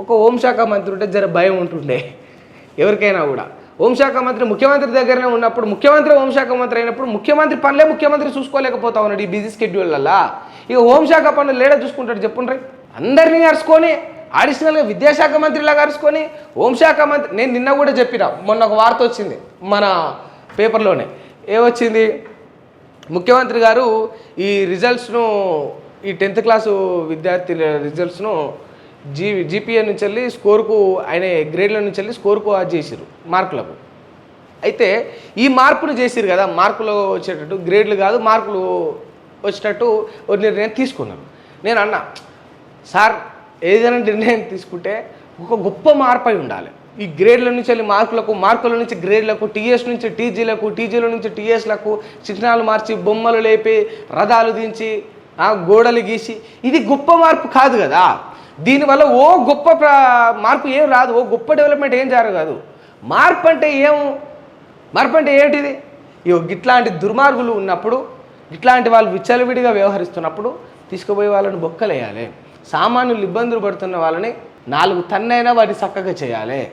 ఒక హోంశాఖ మంత్రి ఉంటే జర భయం ఉంటుండే. ఎవరికైనా కూడా. హోంశాఖ మంత్రి ముఖ్యమంత్రి దగ్గరనే ఉన్నప్పుడు ముఖ్యమంత్రి హోంశాఖ మంత్రి అయినప్పుడు ముఖ్యమంత్రి పనులే ముఖ్యమంత్రి చూసుకోలేకపోతా ఉన్నాడు ఈ బిజీ స్కెడ్యూళ్ళల్లా ఇక హోంశాఖ పనులు లేడా చూసుకుంటాడు చెప్పుండ్రీ? అందరినీ అరుచుకొని అడిషనల్గా విద్యాశాఖ మంత్రిలాగా అరుచుకొని హోంశాఖ మంత్రి నేను నిన్న కూడా చెప్పిన మొన్న ఒక వార్త వచ్చింది మన పేపర్లోనే. ఏమొచ్చింది? ముఖ్యమంత్రి గారు ఈ రిజల్ట్స్ను ఈ టెన్త్ క్లాసు విద్యార్థి రిజల్ట్స్ను జీ జీపీఏ నుంచి వెళ్ళి స్కోర్కు ఆయన గ్రేడ్ల నుంచి వెళ్ళి స్కోర్కు అది చేసిరు మార్కులకు. అయితే ఈ మార్పును చేసిరు కదా మార్కులు వచ్చేటట్టు గ్రేడ్లు కాదు మార్కులు వచ్చేటట్టు ఒక నిర్ణయం తీసుకున్నాను నేను అన్నా సార్ ఏదైనా నిర్ణయం తీసుకుంటే ఒక గొప్ప మార్పు అయి ఉండాలి. ఈ గ్రేడ్ల నుంచి వెళ్ళి మార్కులకు మార్కుల నుంచి గ్రేడ్లకు టీఎస్ నుంచి టీజీలకు టీజీల నుంచి టీఎస్లకు చిహ్నాలు మార్చి బొమ్మలు లేపి రథాలు దించి గోడలు గీసి ఇది గొప్ప మార్పు కాదు కదా. దీనివల్ల ఓ గొప్ప మార్పు ఏం రాదు ఓ గొప్ప డెవలప్మెంట్ ఏం జరగదు. మార్పు అంటే ఏం? మార్పు అంటే ఏంటిది? ఇగో ఇట్లాంటి దుర్మార్గులు ఉన్నప్పుడు ఇట్లాంటి వాళ్ళు విచ్చలవిడిగా వ్యవహరిస్తున్నప్పుడు తీసుకుపోయి వాళ్ళని బొక్కలేయాలి. సామాన్యులు ఇబ్బందులు పడుతున్న వాళ్ళని నాలుగు తన్నైనా వాటిని చక్కగా చేయాలి.